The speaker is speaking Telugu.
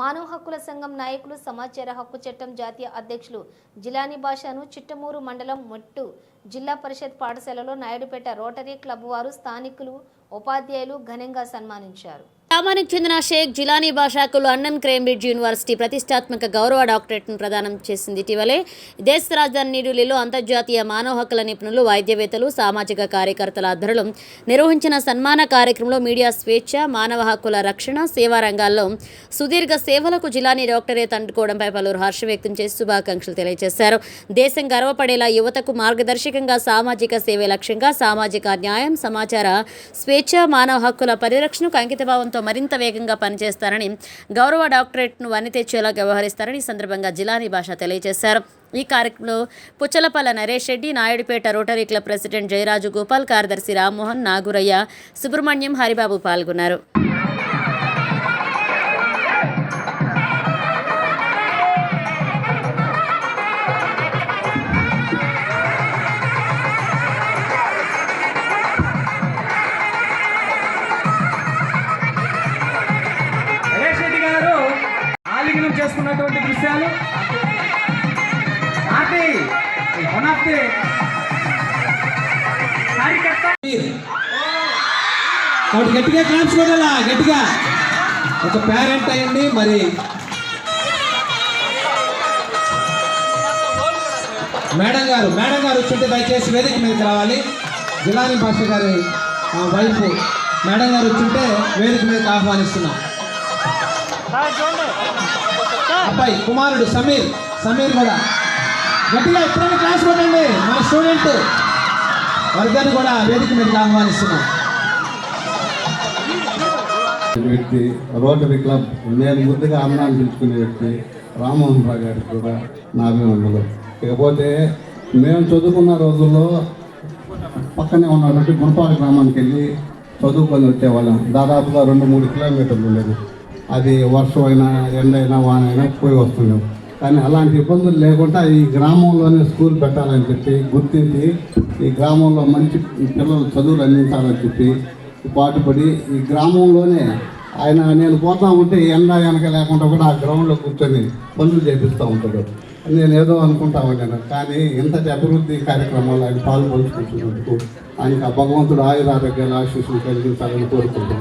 మానవ హక్కుల సంఘం నాయకులు సమాచార హక్కు చట్టం జాతీయ అధ్యక్షులు జిలాని భాషను చిట్టమూరు మండలం మొట్టు జిల్లా పరిషత్ పాఠశాలలో నాయుడుపేట రోటరీ క్లబ్ వారు స్థానికులు ఉపాధ్యాయులు ఘనంగా సన్మానించారు. గ్రామానికి చెందిన షేక్ జిలానీ భాషాకు లండన్ క్రేంబ్రిడ్జ్ యూనివర్సిటీ ప్రతిష్టాత్మక గౌరవ డాక్టరేట్ను ప్రదానం చేసింది. ఇటీవలే దేశ రాజధాని న్యూఢిల్లీలో అంతర్జాతీయ మానవ హక్కుల నిపుణులు వైద్యవేత్తలు సామాజిక కార్యకర్తల ఆధ్వర్యంలో నిర్వహించిన సన్మాన కార్యక్రమంలో మీడియా స్వేచ్ఛ మానవ హక్కుల రక్షణ సేవా రంగాల్లో సుదీర్ఘ సేవలకు జిలానీ డాక్టరేట్ అందుకోవడంపై పలువురు హర్షం వ్యక్తం చేసి శుభాకాంక్షలు తెలియజేశారు. దేశం గర్వపడేలా యువతకు మార్గదర్శకంగా సామాజిక సేవే లక్ష్యంగా సామాజిక న్యాయం సమాచార స్వేచ్ఛ మానవ హక్కుల పరిరక్షణకు అంకితభావంతో మరింత వేగంగా పనిచేస్తారని గౌరవ డాక్టరేట్ను వని తెచ్చేలా వ్యవహరిస్తారని ఈ సందర్భంగా జిలానీ భాష తెలియజేశారు. ఈ కార్యక్రమంలో Puchalapalli Naresh Reddy Naidupeta rotary club president Jayaraju Gopal కార్యదర్శి రామ్మోహన్ నాగురయ్య సుబ్రహ్మణ్యం హరిబాబు పాల్గొన్నారు. కాబట్టి గట్టిగా క్లాప్స్ కొట్టాలా గట్టిగా. ఒక పేరెంట్ అయ్యండి మరి. మేడం గారు మేడం గారు వచ్చింటే దయచేసి వేదిక మీదకి రావాలి. జిలాని భాష గారి వైఫ్ మేడం గారు వచ్చింటే వేదిక మీదకి ఆహ్వానిస్తున్నాం. అబ్బాయి కుమారుడు సమీర్ సమీర్ కూడా. గట్టిగా ఎప్పుడైనా క్లాస్ కొట్టండి మన స్టూడెంట్. వర్గాన్ని కూడా వేదిక మీదకి ఆహ్వానిస్తున్నాం. వ్యక్తి రోటరీ క్లబ్ నేను ముద్దుగా అన్నాన్ని పిలుచుకునే వ్యక్తి రామ్మోహన్ రావు గారికి కూడా నా అభిమానులు ఇకపోతే మేము చదువుకున్న రోజుల్లో పక్కనే ఉన్నటువంటి గుణపాల గ్రామానికి వెళ్ళి చదువుకొని వచ్చేవాళ్ళం. దాదాపుగా రెండు మూడు కిలోమీటర్లు ఉండేది. అది వర్షం అయినా ఎండ అయినా వాన అయినా పోయి వస్తున్నాం కానీ అలాంటి ఇబ్బందులు లేకుండా ఈ గ్రామంలోనే స్కూల్ పెట్టాలని చెప్పి గుర్తించి ఈ గ్రామంలో మంచి పిల్లలు చదువులు అందించాలని చెప్పి పాటుపడి ఈ గ్రామంలోనే ఆయన నేను పోతా ఉంటే ఎండ వెనక లేకుండా కూడా ఆ గ్రౌండ్లో కూర్చొని పనులు చేపిస్తూ ఉంటాడు. నేను ఏదో అనుకుంటా ఉన్నాను కానీ ఇంతటి అభివృద్ధి కార్యక్రమాలు ఆయన పాల్పంచుకుంటున్నందుకు ఆయనకు ఆ భగవంతుడు ఆయుర ఆరోగ్యాలు ఆశీస్సులు కలిగించాలని కోరుకుంటున్నాను.